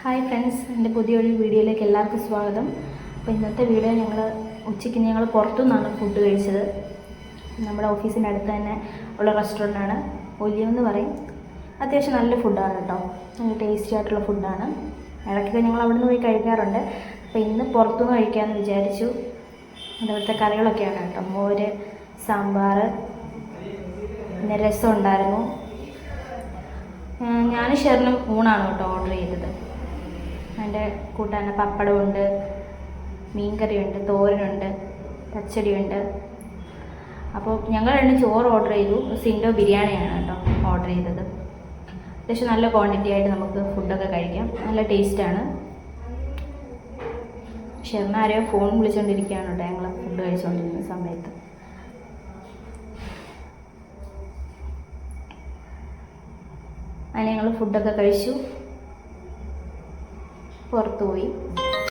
Hi friends എന്റെ പുതിയൊരു വീഡിയോയിലേക്ക് എല്ലാവർക്കും സ്വാഗതം. അപ്പോൾ ഇന്നത്തെ വീഡിയോ ഞങ്ങൾ ഉച്ചയ്ക്ക് ഞങ്ങൾ പുറത്തുനിന്നാണ് ഫുഡ് കഴിച്ചത്. നമ്മുടെ ഓഫീസിന്റെ അടുത്ത് തന്നെ ഉള്ള റെസ്റ്റോറന്റാണ് ഒലിയം എന്ന് പറയും. അത്യാവശ്യം നല്ല ഫുഡാണ് കേട്ടോ. നല്ല ടേസ്റ്റി ആയിട്ടുള്ള ഫുഡാണ് ഇടയ്ക്കൊക്കെ ഞങ്ങൾ അവിടെ നിന്ന് പോയി കഴിക്കാറുണ്ട്. അപ്പോൾ ഇന്ന് പുറത്തുനിന്ന് കഴിക്കാമെന്ന് വിചാരിച്ചു. അതവിടുത്തെ കറികളൊക്കെയാണ് കേട്ടോ. മോര് സാമ്പാർ പിന്നെ രസം ഉണ്ടായിരുന്നു. ഞാൻ ഷെറിനും ഊണാണ് കേട്ടോ ഓർഡർ ചെയ്തത്. അതിന്റെ കൂട്ടാൻ പപ്പടമുണ്ട് മീൻകറിയുണ്ട് തോരനുണ്ട് പച്ചടിയുണ്ട്. അപ്പോൾ ഞങ്ങൾ രണ്ട് ചോറ് ഓർഡർ ചെയ്തു. സിൻഡോ ബിരിയാണിയാണ് കേട്ടോ ഓർഡർ ചെയ്തത്. അത്യാവശ്യം നല്ല ക്വാണ്ടിറ്റി ആയിട്ട് നമുക്ക് ഫുഡൊക്കെ കഴിക്കാം. നല്ല ടേസ്റ്റാണ് ശർമ്മ ആരെയോ ഫോൺ വിളിച്ചുകൊണ്ടിരിക്കുകയാണ് കേട്ടോ. ഞങ്ങൾ ഫുഡ് കഴിച്ചുകൊണ്ടിരുന്ന സമയത്ത്. അങ്ങനെ ഞങ്ങൾ ഫുഡൊക്കെ കഴിച്ചു. പുറത്തു പോയി